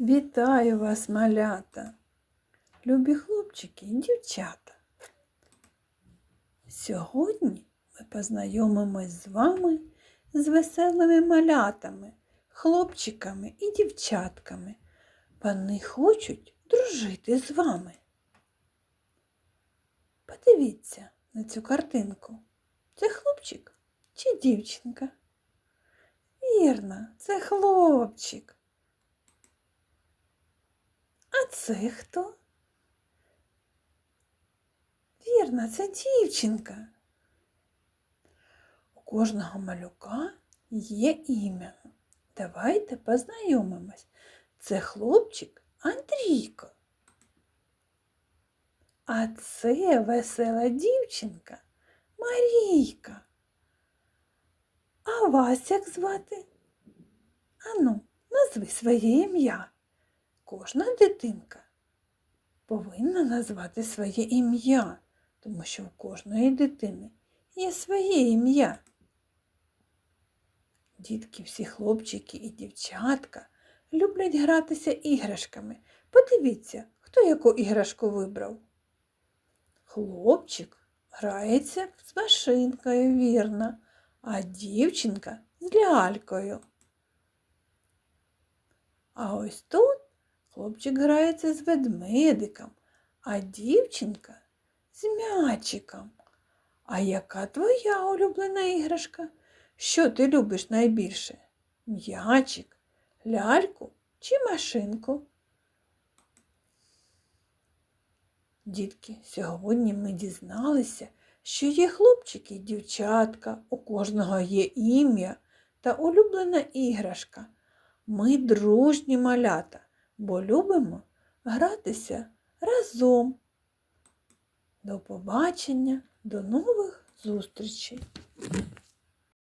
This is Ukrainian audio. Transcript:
Вітаю вас, малята, любі хлопчики і дівчата. Сьогодні ми познайомимось з вами з веселими малятами, хлопчиками і дівчатками. Вони хочуть дружити з вами. Подивіться на цю картинку. Це хлопчик чи дівчинка? Вірно, це хлопчик. А це хто? Вірно, це дівчинка. У кожного малюка є ім'я. Давайте познайомимось. Це хлопчик Андрійко. А це весела дівчинка Марійка. А вас як звати? Ану, назви своє ім'я. Кожна дитинка повинна назвати своє ім'я, тому що у кожної дитини є своє ім'я. Дітки, всі хлопчики і дівчатка люблять гратися іграшками. Подивіться, хто яку іграшку вибрав. Хлопчик грається з машинкою, вірно, а дівчинка з лялькою. А ось тут хлопчик грається з ведмедиком, а дівчинка з м'ячиком. А яка твоя улюблена іграшка? Що ти любиш найбільше? М'ячик, ляльку чи машинку? Дітки, сьогодні ми дізналися, що є хлопчики і дівчатка, у кожного є ім'я та улюблена іграшка. Ми дружні малята, бо любимо гратися разом. До побачення, до нових зустрічей!